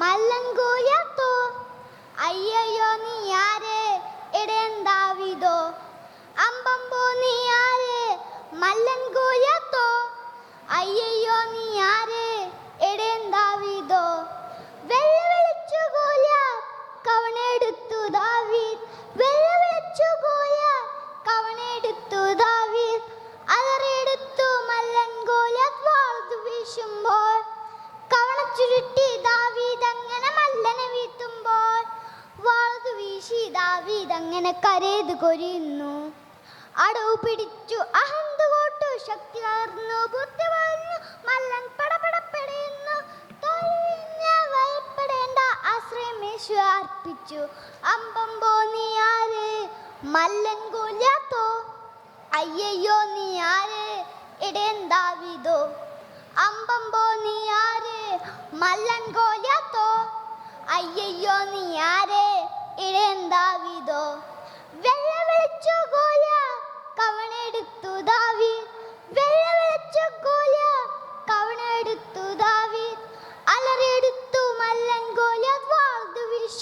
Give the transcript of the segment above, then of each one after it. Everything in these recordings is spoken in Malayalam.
മല്ലൻ ഗോലിയാത്തോ അയ്യയ്യോ നീ ആരെ ഇടേണ്ടാവിതോ? അമ്പമ്പോ നീ ആരെ മല്ലൻ ഗോലിയാത്തോ അയ്യയ്യോ അങ്ങനെ കരേത് കൊരിയുന്നു. അടവ് പിടിച്ചു അഹന്ത് കോട്ടു ശക്തി കയർന്നു ബുദ്ധി വളർന്നു മല്ലൻ പടപടപ്പെടയുന്നു. ഭയപ്പെടേണ്ട ആശ്രയം യേശു അർപ്പിച്ചു. അമ്പമ്പോ നീ ആര്? മല്ലൻ കൂലാത്തോ അയ്യയ്യോ നീ ആര്? ഇടേന്താവിതോ അമ്പമ്പോ നീ ആര്? മല്ലൻ കോലാത്തോ അയ്യയ്യോ നീ ആര്?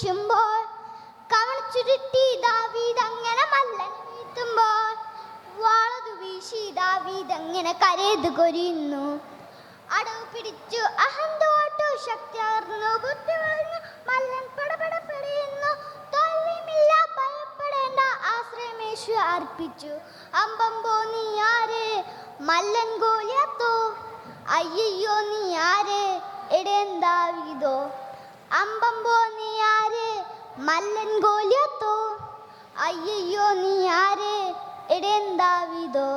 വീശുമ്പോൾ കവണ ചുരുട്ടി ദാവീദ് അങ്ങനെ മല്ലൻ വീഴ്ത്തുമ്പോൾ വാളതു വീശി ദാവീദ് അങ്ങനെ കരയത് കൊരിയുന്നു. അടവ് പിടിച്ചു അഹന്തോട്ടു ശക്തിയാർന്നു ബുദ്ധി വളർന്നു മല്ലൻ പടപട പടപടപ്പെടുന്നു തോൽവിയുമില്ല ഭയപ്പെടേണ്ട ആശ്രയമേശു അർപ്പിച്ചു. അമ്പമ്പോ നീ ആര്? മല്ലൻ ഗോലിയാത്തോ? അയ്യയ്യോ നീ ആര്? ഇടേന്താവിതോ അമ്പമ്പോ നീ മല്ലൻ ഗോലിയത്തോ അയ്യോ നീ ആര്? ഇടേന്താവിതോ